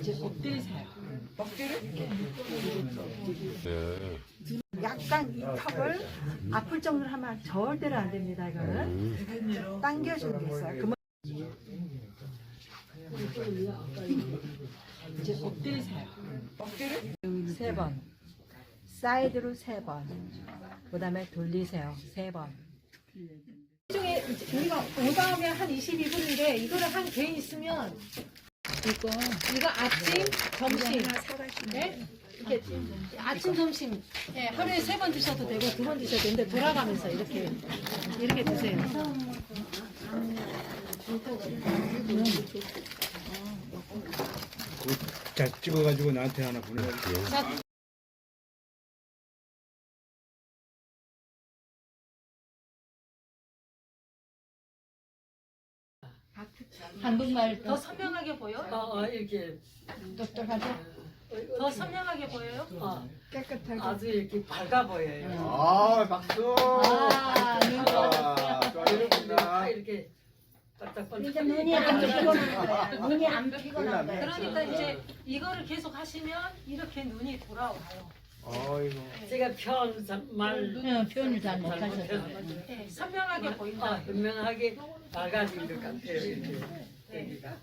이제 엎드리세요. 네. 약간 이 턱을 아플 정도로 하면 절대로 안 됩니다. 이거는 당겨주는 게 있어요. 그러면 이제 엎드리세요. 세 번. 사이드로 세 번. 그 다음에 돌리세요. 세 번. 중에 우리가 오다음에 한 22분인데 이거를 한 개 있으면 이거 이거 아침 점심 네? 이렇게 아침 점심 예, 하루에 세 번 드셔도 되고 두 번 드셔도 되는데 돌아가면서 이렇게 이렇게 드세요. 자 찍어가지고 나한테 하나 보내. 자, 한국말 더 선명하게 보여? 어, 어, 이렇게 똑똑하죠? 더 선명하게 보여요? 어, 깨끗하게. 아주 이렇게 밝아 보여요. 아, 박수! 아, 눈 아, 축하드립니다. 이렇게 반짝반짝. 이제 눈이 안 피곤한 거야. 눈이 안 피곤한 거야. 그러니까 이제 이거를 계속 하시면 이렇게 눈이 돌아와요. 아이고. 제가 편말 응, 표현을 잘 못하셔서. 예, 선명하게 어, 보인다. 현명하게 밝아진 것 같아요. 이렇게. 여기가.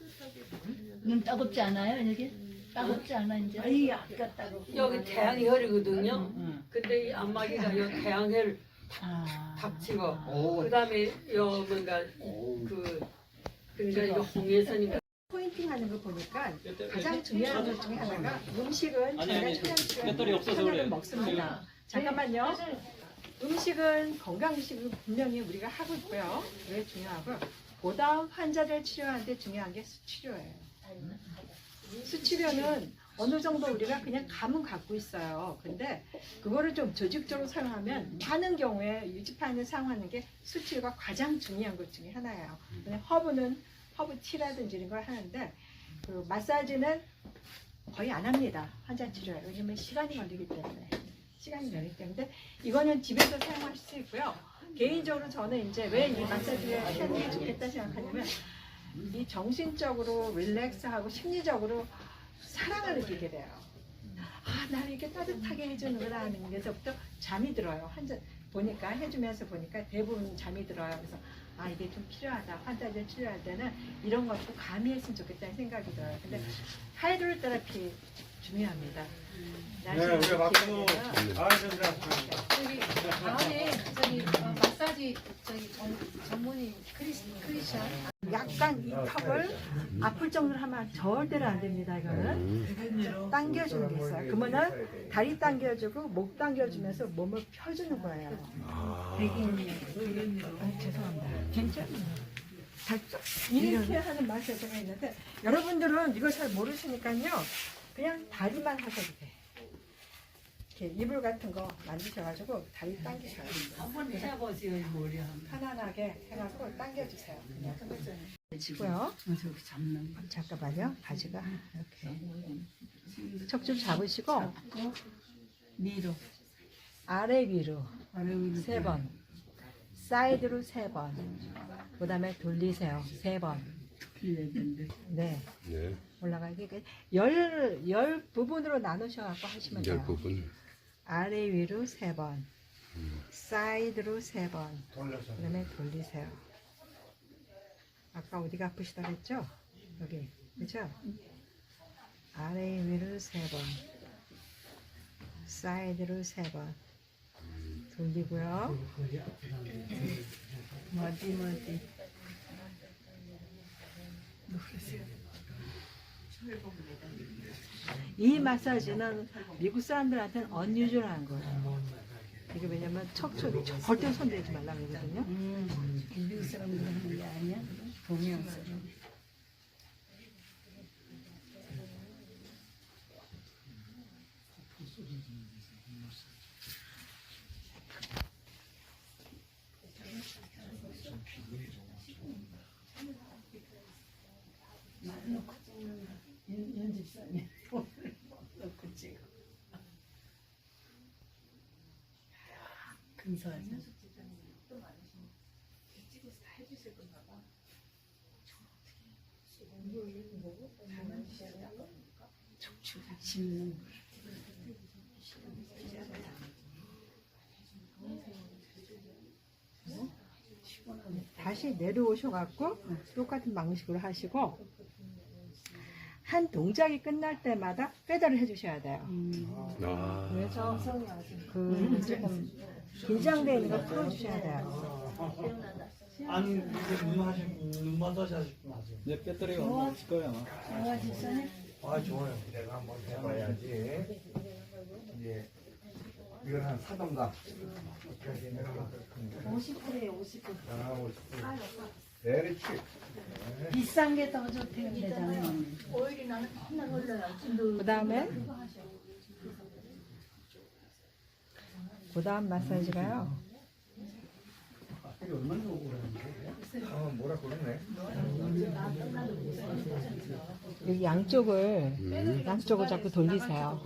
눈 따갑지 않아요, 여기? 따갑지 않아, 이제? 아이 아깝다고. 여기 태양혈이거든요. 근데 이 안마기가 요 태양혈 아. 닥치고 오, 그다음에 요 뭔가 그 그러니까 이거 홍해선인가 포인팅 하는 거 보니까 가장 중요한 것 중에 하나가 음식은 저희가 청양식은 하나를 먹습니다. 잠깐만요. 음식은 건강 음식은 분명히 우리가 하고 있고요. 왜 중요하고 보다 환자를 치료하는데 중요한 게 수치료예요. 수치료는 어느 정도 우리가 그냥 감은 갖고 있어요. 근데 그거를 좀 조직적으로 사용하면 많은 경우에 유지판을 사용하는 게 수치료가 가장 중요한 것 중에 하나예요. 근데 허브는 허브 티라든지 이런 걸 하는데 그 마사지는 거의 안 합니다. 환자 치료에. 왜냐면 시간이 걸리기 때문에. 시간이 걸리기 때문에 이거는 집에서 사용할 수 있고요. 개인적으로 저는 이제 왜 이 마사지를 게 좋겠다 생각하냐면 이 정신적으로 릴렉스하고 심리적으로 사랑을 느끼게 돼요. 아, 나를 이렇게 따뜻하게 해주는구나 하는 게서부터 잠이 들어요. 환자 보니까 해주면서 보니까 대부분 잠이 들어요. 그래서 아 이게 좀 필요하다. 환자들 치료할 때는 이런 것도 가미했으면 좋겠다는 생각이 들어요. 근데 하이드로 테라피 중요합니다. 네, 우리 박수. 아, 감사합니다. 저기 다음에 저기 어, 마사지 저기 전, 전문의 크리스 크리션 약간 이 턱을 아플 정도로 하면 절대로 안 됩니다. 이거는 당겨주는 게 있어요. 그러면은 다리 당겨주고 목 당겨주면서 몸을 펴주는 거예요. 아, 죄송합니다. 괜찮아요. 이렇게 하는 마사지가 있는데 여러분들은 이걸 잘 모르시니까요. 그냥 다리만 하셔도 돼. 이렇게 이불 같은 거 만드셔가지고 다리 당기셔요. 한번 해보세요 머리 한. 편안하게 해가지고 당겨주세요. 그냥 치고요. 저기 잡는 거. 잠깐만요. 바지가 이렇게 척 좀 잡으시고 위로. 아래 위로 아래 위로. 세 번, 사이드로 세 번, 그 다음에 돌리세요. 세 번. 빌려던데. 네, 네. 올라가게 열, 열 부분으로 나누셔 갖고 하시면 열 돼요. 부분. 아래 위로 세 번, 사이드로 세 번, 돌려서. 그 다음에 돌리세요. 아까 어디가 아프시다 그랬죠? 여기, 그죠? 아래 위로 세 번, 사이드로 세 번, 돌리고요. 머디 머디. 이 마사지는 미국 사람들한테는 언유절한 거예요. 이게 왜냐면 척추 절대 손대지 말라고 그러거든요. 음, 미국 사람들 하는 게 아니야? 동양 사람. 연- 연집사님 놓고 찍어. 근사하죠? 척추가 심 다시 내려오셔갖고 똑같은 방식으로 하시고 한 동작이 끝날 때마다 페달을 해주셔야 돼요. 아. 그래서 그 조금 긴장돼 있는 걸 풀어주셔야 돼요. 아니 이제 눈 하실 눈 마사지 하실 분 하세요. 내 배터리가 얼마 없을 거야 아마. 아 좋아요. 내가 한번 해봐야지. 이제 이건 한 사동가. 50%에 50%. 아, 50. 그렇지. 비싼 게 더 좋대요, 대장님. 그 다음에 그 다음 마사지가요. 아 뭐라 그러네. 여기 양쪽을 양쪽을 자꾸 돌리세요.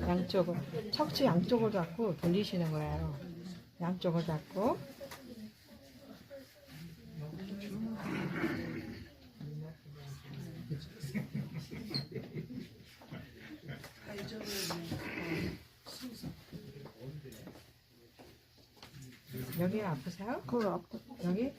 양쪽을 척추 양쪽을 자꾸 돌리시는 거예요. 양쪽을 잡고 여기 아프세요? 여기?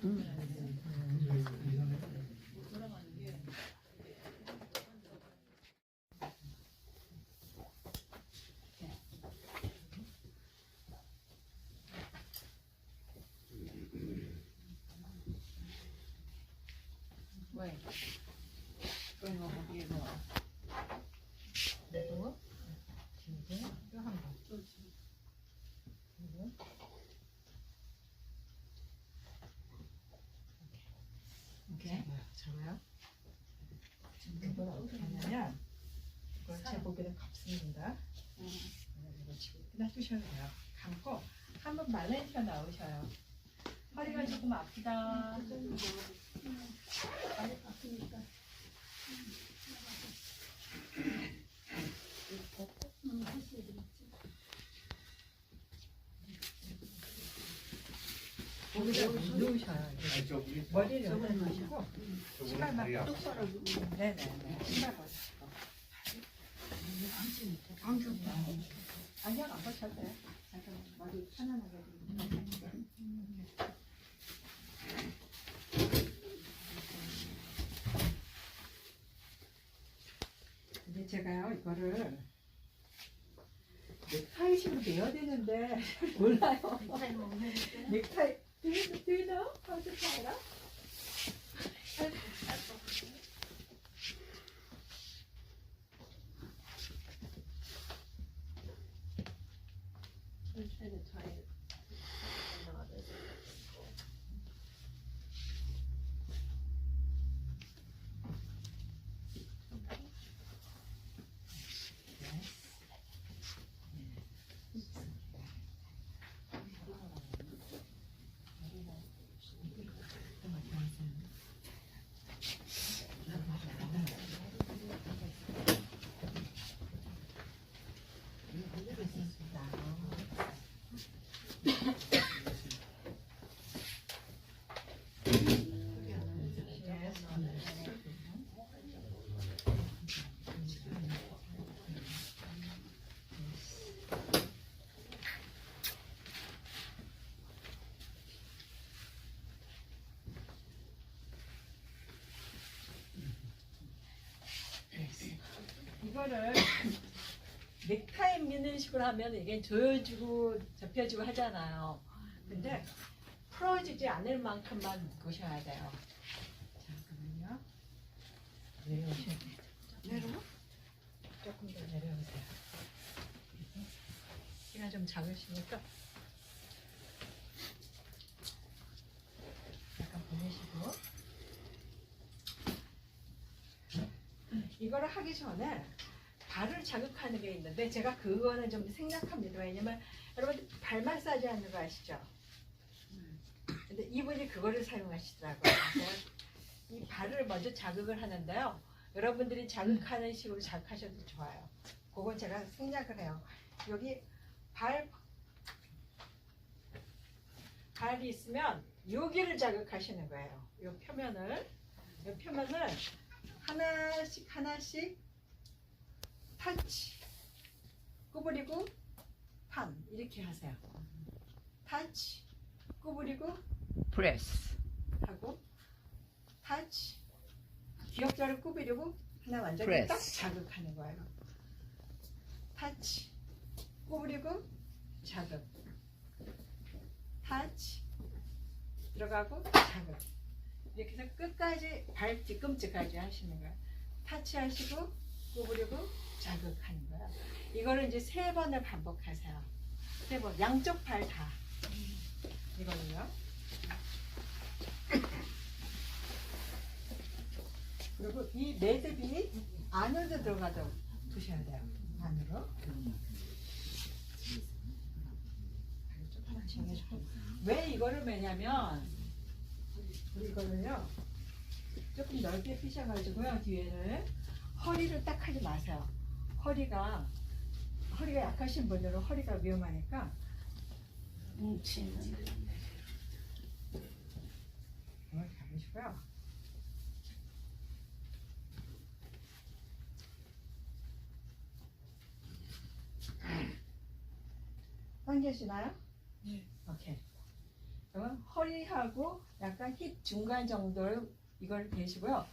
좋아요. 이걸 어떻게 하냐면 이걸 제 보기에는 갚습니다. 놔두셔야 돼요. 감고 한번 말레이시아 나오셔요. 허리가 조금 아프다. 거기다 누우셔요. 머리를 여기 놓으시고 신발만 똑바로 네네네 신발 벗으시고 안경 안 벗어도 돼요. 잠깐 머리 편안하게 근데 제가요 이거를 넥타이식으로 내야 되는데 몰라요. 넥타이 Do you, do you? 이거를 넥타이 미는 식으로 하면 이게 조여주고 접혀주고 하잖아요. 근데 풀어지지 않을 만큼만 묶으셔야 돼요. 잠깐만요. 내려오셔야 돼요. 내려와? 조금 더 내려오세요. 키가 좀 작으시니까 약간 보내시고 이거를 하기 전에 발을 자극하는 게 있는데 제가 그거는 좀 생략합니다. 왜냐면 여러분 발 마사지 하는 거 아시죠? 근데 이분이 그거를 사용하시더라고요. 이 발을 먼저 자극을 하는데요. 여러분들이 자극하는 식으로 자극하셔도 좋아요. 그건 제가 생략을 해요. 여기 발 발이 있으면 여기를 자극하시는 거예요. 이 표면을 이 표면을 하나씩 하나씩 타치 구부리고 판 이렇게 하세요. 타치 구부리고 프레스. 하고 타치 기억자를 구부리고 하나 완전히 프레스. 딱 자극하는 거예요. 타치 구부리고 자극 타치 들어가고 자극 이렇게 해서 끝까지 발 뒤꿈치까지 하시는 거예요. 타치하시고 구부리고 자극하는 거예요. 이거를 이제 세 번을 반복하세요. 세 번, 양쪽 발 다. 이거는요. 그리고 이 매듭이 안으로 들어가도록 두셔야 돼요. 안으로. 왜 이거를 매냐면 우리 이거는요 조금 넓게 피셔가지고요 뒤에는 허리를 딱 하지 마세요. 허리가 허리가 약하신 분들은 허리가 위험하니까 뭉치는. 이렇게 잡으시고요. 당겨지나요? 네. 오케이. 그러면 허리하고 약간 힙 중간 정도를 이걸 대시고요.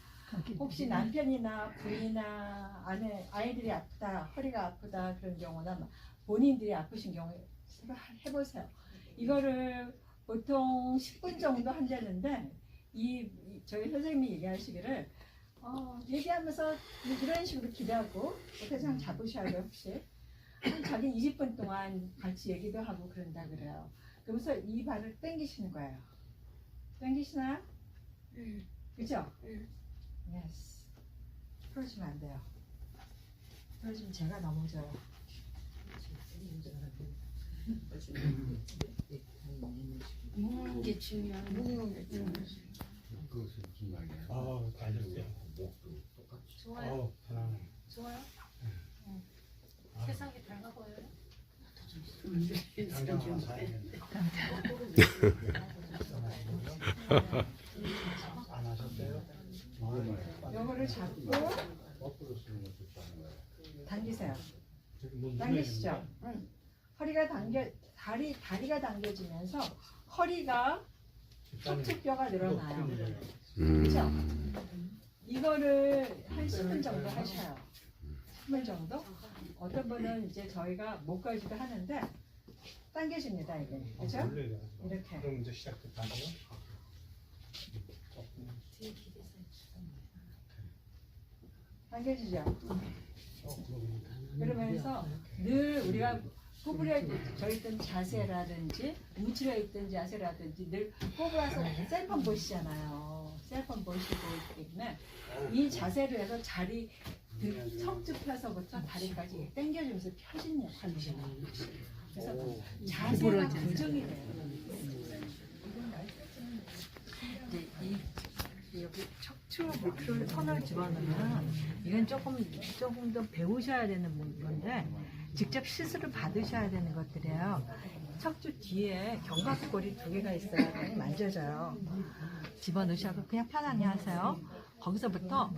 혹시 남편이나 부인이나 아내 아이들이 아프다, 허리가 아프다 그런 경우나 본인들이 아프신 경우에 해보세요. 이거를 보통 10분 정도 한다는데 이, 이 저희 선생님이 얘기하시기를 어, 얘기하면서 이런 식으로 기대하고 옆에서 한 잡으셔야 돼요 혹시 한 자기 20분 동안 같이 얘기도 하고 그런다 그래요. 그러면서 이 발을 당기시는 거예요. 당기시나요? 응. 그죠? 응. 예스. 풀어주면 안 돼요. 풀어주면 제가 넘어져요. 먹는 게 중요한 먹는 게 중요해. 그것은 무슨 말이야? 아, 다 하셨어요. 목도 똑같이. 좋아요? 어, 편안해. 좋아요? 응. 아. 세상이 달라 보여요? 당장 하나 사야겠네. 안 하셨어요? 요거를 잡고 거꾸로 쓰는 것도 좋아하는 거야. 당기세요. 저기 뭐 당기시죠? 응. 허리가 당겨, 다리, 다리가 당겨지면서 허리가 척추뼈가 늘어나요. 그죠? 이거를 한 10분 정도 하셔요. 10분 정도? 어떤 분은 이제 저희가 목까지도 하는데 당겨집니다, 이게. 그죠? 이렇게. 그럼 이제 시작됐다고요? 당겨지죠? 그러면서 늘 우리가 구부려 있던 자세라든지 움츠려 있던 자세라든지 늘 구부려서 셀폰 보시잖아요. 셀폰 보시고 있기 때문에 이 자세를 해서 자리 그 척추 펴서부터 다리까지 당겨주면서 펴진 역할을 해요. 그래서 자세가 교정이 돼요. 이제 이 여기 척추 목표를 손을 집어넣으면 이건 조금 조금 더 배우셔야 되는 건데 직접 시술을 받으셔야 되는 것들이에요. 척추 뒤에 견갑골이 두 개가 있어야 많이 만져져요. 집어넣으셔도 그냥 편하게 하세요. 거기서부터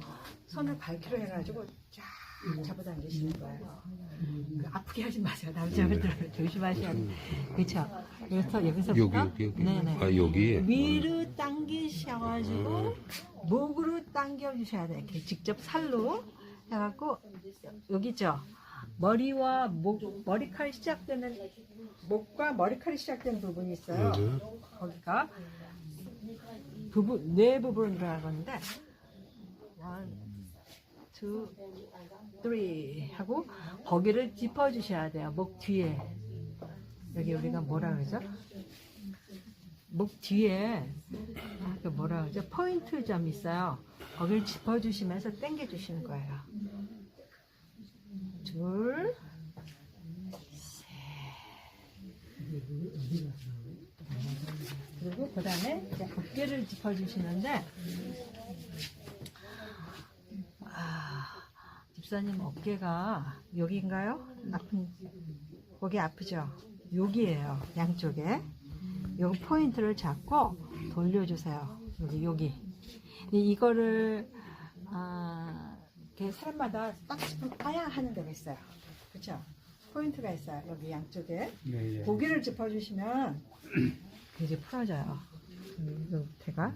손을 발키로 해가지고 쫙 잡아당기시는 거예요. 그 아프게 하지 마세요. 남자분들 조심하셔야 돼요. 그렇죠. 그래서 여기서부터 여기 여기 여기 네네. 아 여기 위로 당기셔가지고 목으로 당겨주셔야 돼요. 이렇게 직접 살로 해갖고 여기죠. 머리와 목 머리칼이 시작되는 목과 머리칼이 시작되는 부분이 있어요. 거기가 부분 뇌 부분으로 들어가는데 one, two, three 하고 거기를 짚어 주셔야 돼요. 목 뒤에 여기 우리가 뭐라 그러죠? 목 뒤에 아, 그 뭐라 그러죠? 포인트 점 있어요. 거기를 짚어 주시면서 당겨 주시는 거예요. 둘, 셋. 그리고 그 다음에 어깨를 짚어주시는데, 아, 집사님 어깨가 여기인가요? 아픈, 거기 아프죠? 여기에요. 양쪽에. 여기 포인트를 잡고 돌려주세요. 여기, 여기. 이거를, 아, 이렇게 사람마다 딱 짚으면 아야 하는 데가 있어요. 그렇죠? 포인트가 있어요. 여기 양쪽에 네, 예. 고기를 짚어주시면 이제 풀어져요. 음, 요 밑에가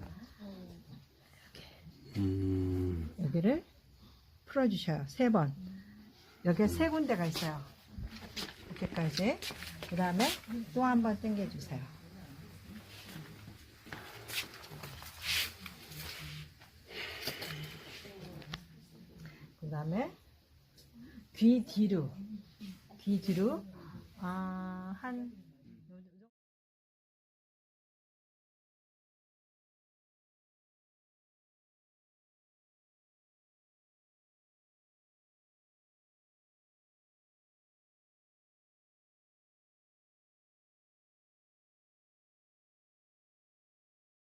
음. 여기를 풀어주셔요. 세 번. 여기에 세 군데가 있어요. 이렇게까지. 그 다음에 또 한 번 당겨주세요. 다음에 귀 뒤로, 귀 뒤로, 아, 한